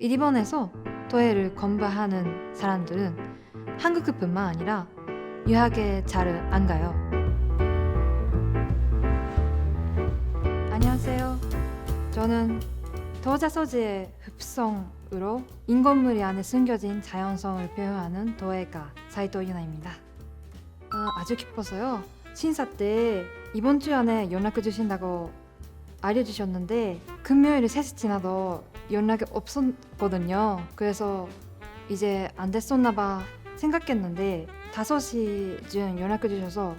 일본에서 도예를 공부하는 사람들은 한국뿐만 아니라 유학에 잘 안 가요. 안녕하세요. 저는 도자 소재의 흡성으로 인건물 안에 숨겨진 자연성을 표현하는 도예가 사이토 유나입니다. 아, 아주 기뻐서요. 신사 때 이번 주 안에 연락 주신다고 알려주셨는데 금요일에 3시 지나도 연락이 없었거든요. 그래서 이제 안 됐었나 봐 생각했는데 5시쯤 연락 주셔서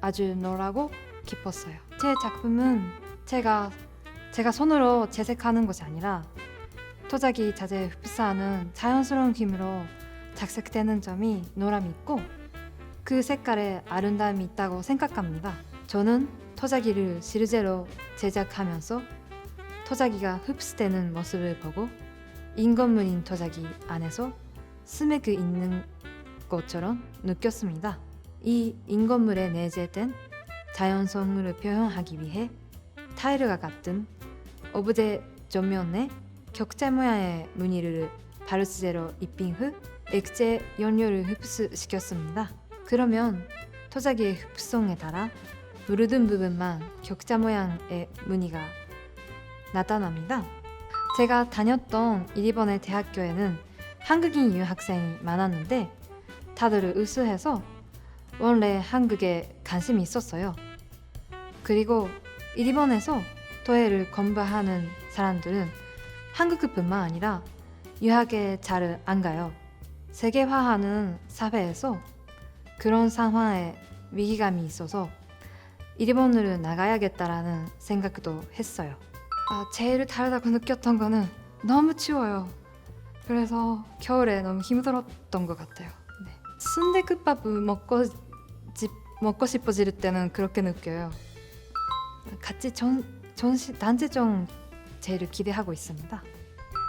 아주 놀라고 기뻤어요. 제 작품은 제가 제가 손으로 재색하는 것이 아니라 토자기 자재에 흡사하는 자연스러운 힘으로 작색되는 점이 노람이 있고 그 색깔에 아름다움이 있다고 생각합니다. 저는 토자기를 실제로 제작하면서 토자기가 흡수되는 모습을 보고 인건물인 토자기 안에서 스맥이 있는 것처럼 느꼈습니다. 이 인건물에 내재된 자연성을 표현하기 위해 타일과 같은 오브제 전면에 격자 모양의 무늬를 바르스제로 입힌 후 액체 연료를 흡수시켰습니다. 그러면 토자기의 흡성에 따라 물든 부분만 격자 모양의 무늬가 나타납니다. 제가 다녔던 일본의 대학교에는 한국인 유학생이 많았는데 다들 으스해서 원래 한국에 관심이 있었어요. 그리고 일본에서 도예를 공부하는 사람들은 한국뿐만 아니라 유학에 잘 안 가요. 세계화하는 사회에서 그런 상황에 위기감이 있어서 일본으로 나가야겠다라는 생각도 했어요. 아, 제일 다르다고 느꼈던 거는 너무 추워요. 그래서 겨울에 너무 힘들었던 것 같아요. 네. 순대국밥 먹고 집 먹고 싶어질 때는 그렇게 느껴요. 같이 전 전시 단체전 제일 기대하고 있습니다.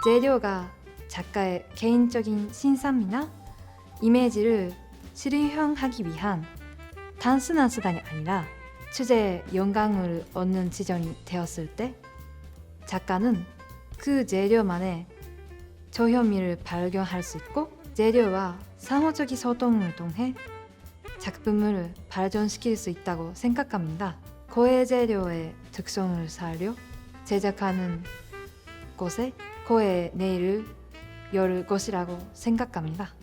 재료가 작가의 개인적인 신상이나 이미지를 실현하기 위한 단순한 수단이 아니라 주제에 영감을 얻는 지점이 되었을 때 작가는 그 재료만의 저현미를 발견할 수 있고 재료와 상호적인 소통을 통해 작품을 발전시킬 수 있다고 생각합니다. 고해 재료의 특성을 살려 제작하는 곳에 고해 내일을 열 것이라고 생각합니다.